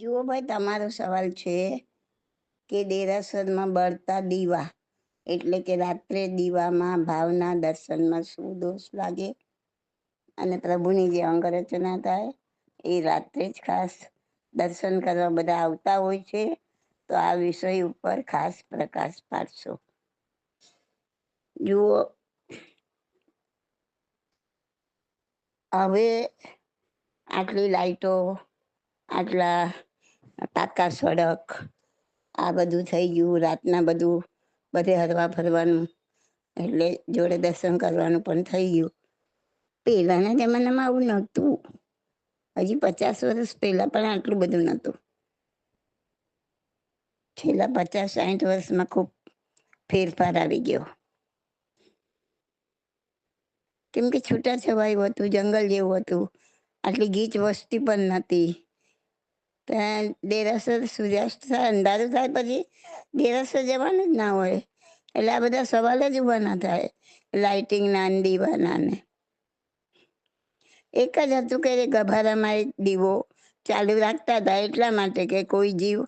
જુઓ ભાઈ, તમારો સવાલ છે કે દેરાસરમાં બળતા દીવા, એટલે કે રાત્રે દીવામાં ભાવના દર્શનમાં શું દોષ લાગે? અને પ્રભુની જે અંગરચના થાય, એ રાત્રે જ ખાસ દર્શન કરવા બધા આવતા હોય છે? તો આ વિષય ઉપર ખાસ પ્રકાશ પાડશો. જુઓ, હવે આટલી લાઈટો, આટલા પાકા સડક, આ બધું થઈ ગયું, રાતના બધું બધે હરવા ફરવાનું, એટલે જોડે દર્શન કરવાનું પણ થઈ ગયું. પહેલાના જમાનામાં આવું નહોતું. હજી પચાસ વર્ષ પહેલા પણ આટલું બધું નહોતું. છેલ્લા પચાસ સાઠ વર્ષમાં ખૂબ ફેરફાર આવી ગયો. કેમ કે છૂટા છવાયું હતું, જંગલ જેવું હતું. આટલી ગીચ વસ્તી પણ નથી ત્યાં દેરાસર સૂર્યાસ્ત થાય અંધારું થાય પછી દેરાસર જવાનું જ ના હોય. એટલે આ બધા સવાલ જ ઊભા ના થાય, લાઇટિંગ ના દીવાના ને એક જ હતું કે ગભારામાં એક દીવો ચાલુ રાખતા હતા એટલા માટે કે કોઈ જીવ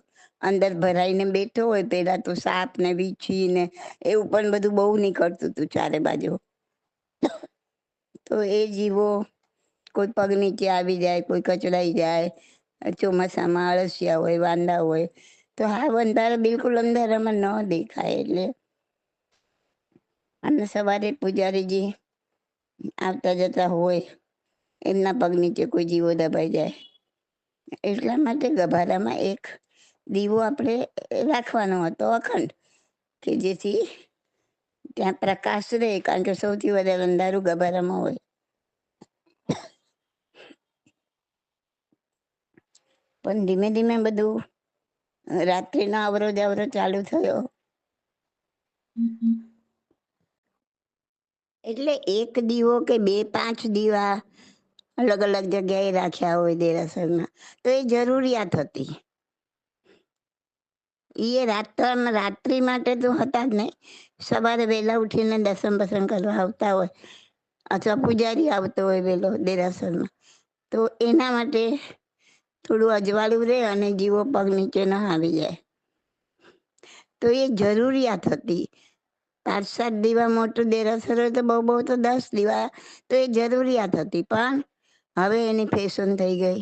અંદર ભરાઈને બેઠો હોય, પેલા તો સાપ ને વીછી ને એવું પણ બધું બહુ નીકળતું હતું ચારે બાજુ. તો એ જીવો કોઈ પગ નીચે આવી જાય, કોઈ કચડાઈ જાય ચોમાસામાં અળસિયા હોય, વાંદા હોય, તો હા અંધારા બિલકુલ અંધારામાં ન દેખાય એટલે. અને સવારે પૂજારીજી આવતા જતા હોય, એમના પગ નીચે કોઈ જીવો દબાઈ જાય. એટલા માટે ગભારામાં એક દીવો આપણે રાખવાનો હતો અખંડ, કે જેથી ત્યાં પ્રકાશ રહે, કારણ કે સૌથી વધારે અંધારું ગભારામાં હોય. પણ ધીમે ધીમે બધું રાત્રિનો આવરો જાવરો ચાલુ થયો. એટલે એક દીવો કે બે પાંચ દીવા અલગ અલગ જગ્યાએ રાખ્યા હોય દેરાસરમાં, તો એ જરૂરિયાત હતી. એ રાત્રમાં, રાત્રિ માટે તો હતા જ નહીં. સવારે વહેલા ઉઠીને દર્શન પસંદ કરવા આવતા હોય અથવા પૂજારી આવતો હોય વહેલો દેરાસરમાં, તો એના માટે થોડું અજવાળું રહે અને જીવો પગ નીચે ના આવી જાય. તો એ જરૂરિયાત હતી. પાંચ સાત દીવા મોટું દેરાસર હોય તો બહુ બહુ તો દસ દીવા, તો એ જરૂરિયાત હતી. પણ હવે એની ફેશન થઈ ગઈ.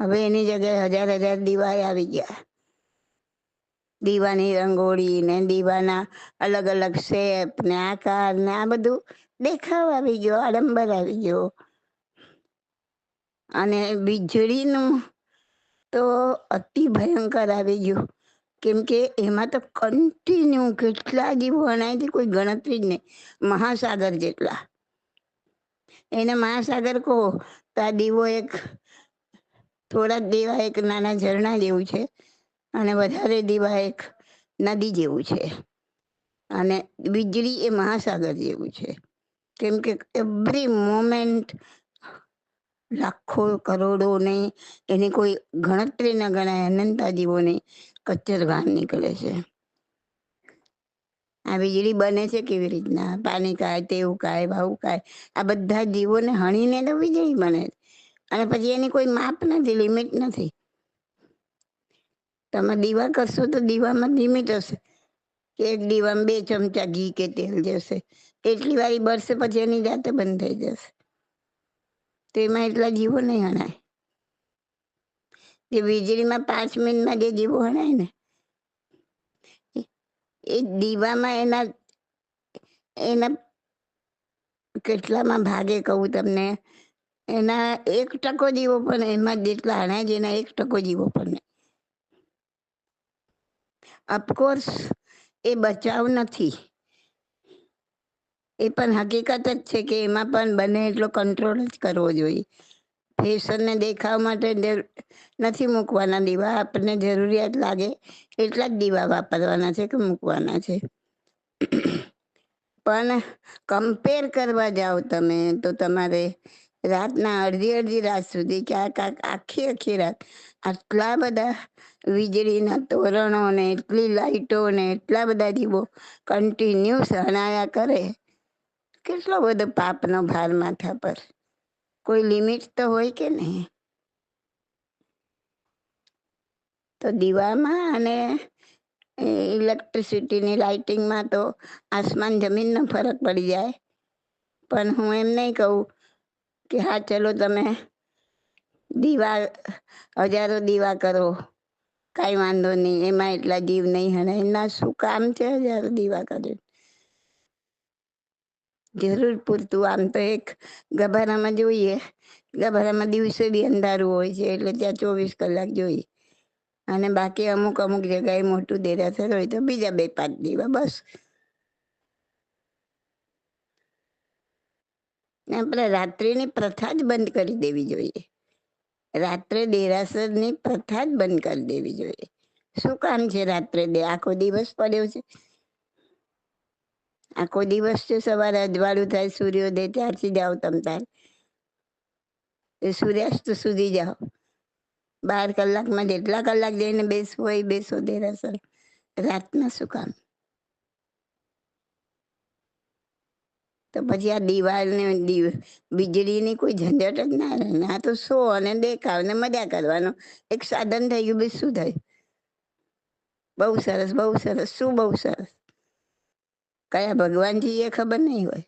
હવે એની જગ્યાએ હજાર હજાર દીવા આવી ગયા. દીવાની રંગોળી ને દીવાના અલગ અલગ શેપ ને આકાર ને આ બધું દેખાવ આવી ગયો, આડંબર આવી ગયો. અને વીજળીનું તો અતિ ભયંકર આવી ગયું. કેમ કે એમાં તો કન્ટિન્યુ કેટલા જીવો અણાયથી કોઈ ગણતરી જ નહીં. મહાસાગર જેટલા. એને મહાસાગર કહો, તો આ દીવો એક થોડા દેવા એક નાના ઝરણા જેવું છે અને વધારે દીવા એક નદી જેવું છે. અને વીજળી એ મહાસાગર જેવું છે. કેમ કે એવરી મોમેન્ટ લાખો કરોડો ને એની કોઈ ગણતરી ન ગણાય અનંતા જીવોને કચ્ચર બહાર નીકળે છે. આ વીજળી બને છે કેવી રીતના? પાણી કાય, તેવું કાય ભાવું કાય, આ બધા જીવોને હણીને તો વીજળી બને અને પછી એની કોઈ માપ નથી, લિમિટ નથી. તમે દીવા કરશો તો દીવામાં લિમિટ હશે. કે એક દીવામાં બે ચમચા ઘી કે તેલ જશે એટલી વારી બરસે પછી એની જાતે બંધ થઈ જશે. તો એમાં એટલા જીવો નહીં હણાય. જે વીજળીમાં પાંચ મિનિટમાં જે જીવો હણાય ને, એ દીવામાં એના એના કેટલામાં ભાગે કહું તમને, એના એક ટકો જીવો પણ એમાં જેટલા હણાય છે, એના એક ટકો જીવો પણ અફકોર્સ એ બચાવ નથી. એ પણ હકીકત જ છે કે એમાં પણ બને એટલો કંટ્રોલ જ કરવો જોઈએ. ફેશનને દેખાવ માટે નથી મૂકવાના દીવા. આપણને જરૂરિયાત લાગે એટલા જ દીવા વાપરવાના છે કે મૂકવાના છે. પણ કમ્પેર કરવા જાઓ તમે, તો તમારે રાતના અડધી અડધી રાત સુધી ક્યાંક આખી આખી રાત આટલા બધા વીજળીના તોરણો ને એટલી લાઇટો ને એટલા બધા દીવો કન્ટિન્યુ સણાયા કરે. કેટલો બધો પાપનો ભાર માથા પર કોઈ લિમિટ તો હોય કે નહીં તો દીવામાં અને ઇલેક્ટ્રિસિટીની લાઇટિંગમાં તો આસમાન જમીનનો ફરક પડી જાય પણ હું એમ નહીં કહું કે હા ચલો તમે દીવા હજારો દીવા કરો કાંઈ વાંધો નહીં એમાં એટલા જીવ નહીં હને એના શું કામ છે હજારો દીવા કરે જરૂર પૂરતું આમ તો એક ગભારામાં જોઈએ. ગભારામાં દિવસે બી અંધારું હોય છે, એટલે ત્યાં ચોવીસ કલાક જોઈએ. અને બાકી અમુક અમુક જગ્યાએ મોટું દેરાસર હોય તો બીજા બે પાંચ દીવા બસ. આપણે રાત્રિની પ્રથા જ બંધ કરી દેવી જોઈએ. રાત્રે દેરાસરની પ્રથા જ બંધ કરી દેવી જોઈએ. શું કામ છે રાત્રે દે? આખો દિવસ પડ્યો છે. આખો દિવસ તો સવારે અજવાળું થાય, સૂર્યોદય ત્યારથી જાઓ તમ તાર. સૂર્યાસ્ત સુધી જાઓ બાર કલાકમાં જેટલા કલાક જઈને બેસવું હોય બેસો દેરાસર. રાતના શું કામ? તો પછી આ દિવાળને વીજળીની કોઈ ઝંઝટ જ ના રહે. આ તો સો અને દેખાવ ને મજા કરવાનો. એક સાધન થઈ ગયું બી શું થયું? બહુ સરસ બહુ સરસ. શું બહુ સરસ? કયા ભગવાનજી એ ખબર નહીં હોય.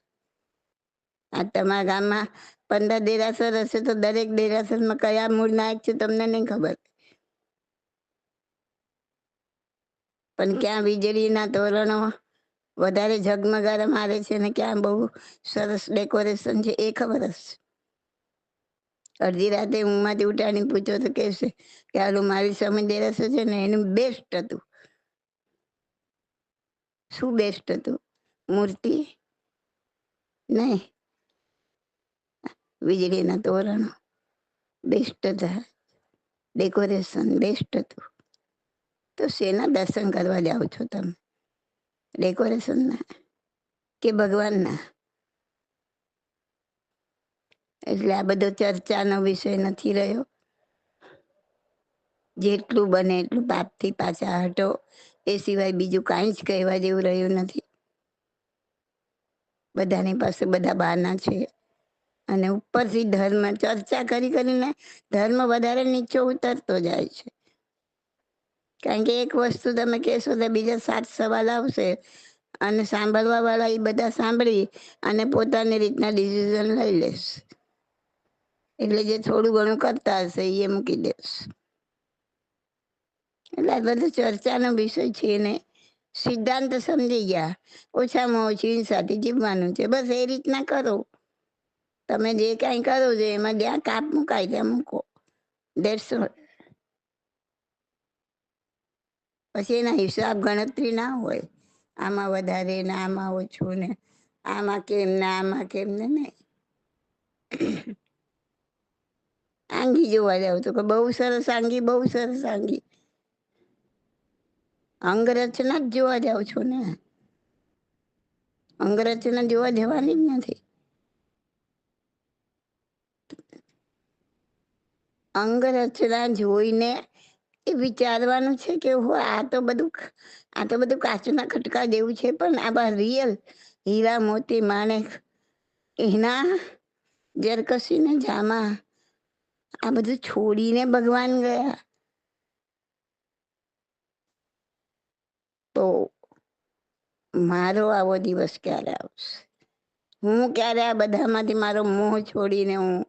આ તમારા ગામમાં પંદર દેરાસર હશે તો દરેક દેરાસરમાં કયા મૂળ નાયક છે તમને નહીં ખબર. પણ ક્યાં વીજળીના તોરણો વધારે ઝગમગારા મારે છે ને ક્યાં બહુ સરસ ડેકોરેશન છે એ ખબર હશે અડધી રાતે ઊંઘમાંથી ઉઠાડીને પૂછો તો કહેશે કે હાલું મારી સમય દેરાસર છે ને એનું બેસ્ટ હતું. શું બેસ્ટ હતું? મૂર્તિ નહીં વીજળીના તોરણો. બેસ્ટ હતા ડેકોરેશન બેસ્ટ હતું. તો શેના દર્શન કરવા જાઓ છો તમે? ડેકોરેશનના કે ભગવાનના? એટલે આ બધો ચર્ચાનો વિષય નથી રહ્યો. જેટલું બને એટલું પાપથી પાછા હટો. એ સિવાય બીજું કાંઈ જ કહેવા જેવું રહ્યું નથી. બધાની પાસે બધા બહારના છે. અને ઉપરથી ધર્મ, ચર્ચા કરી કરીને ધર્મ વધારે નીચો ઉતરતો જાય છે. કારણ કે એક વસ્તુ તમે કહેશો તો બીજા સાત સવાલ આવશે. અને સાંભળવા વાળા એ બધા સાંભળી અને પોતાની રીતના ડિસિઝન લઈ લેશે. એટલે જે થોડું ઘણું કરતા હશે એ મૂકી દેશે. એટલે આ બધું ચર્ચાનો વિષય છે ને. સિદ્ધાંત સમજી ગયા. ઓછામાં ઓછી હિંસાથી જીવવાનું છે. બસ એ રીતના કરો. તમે જે કાંઈ કરો છો એમાં જ્યાં કાપ મુકાય ત્યાં મૂકો. દેટ્સ પછી એના હિસાબ ગણતરી ના હોય. આમાં વધારે ને આમાં ઓછું ને આમાં કેમ ને આમાં કેમ ને નહીં. આંગી જોવા જાવ તો કે બહુ સરસ આંગી, બહુ સરસ આંગી. અંગરચના જ જોવા જાવ છો ને? અંગરચના જોવા જવાની જ નથી. અંગરચના જોઈને એ વિચારવાનું છે કે હો, આ તો બધું આ તો બધું કાચના ખટકા જેવું છે, પણ આવા રિયલ હીરા મોતી માણેક એના જરકસીને જામા આ બધું છોડીને ભગવાન ગયા. તો મારો આવો દિવસ ક્યારે આવશે? હું ક્યારે આ બધામાંથી મારો મોહ છોડીને હું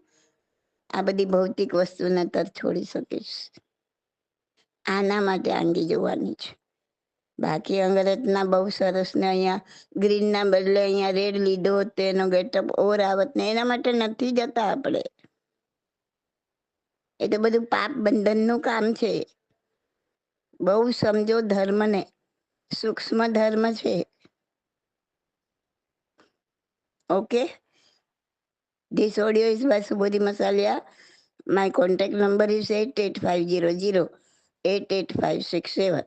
આ બધી ભૌતિક વસ્તુને તર છોડી શકીશ? આના માટે આંગી જોવાની છે. બાકી અંગ્રેજના બહુ સરસ ને અહીંયા ગ્રીનના બદલે અહીંયા રેડ લીધો તેનો ગેટઅપ ઓર આવત ને એના માટે નથી જતા આપણે. એ તો બધું પાપ બંધનનું કામ છે. બહુ સમજો ધર્મને. સૂક્ષ્મ ધર્મ છે. Okay this audio is by Subodhi Masaliya my contact number is eight eight five zero zero eight eight five six seven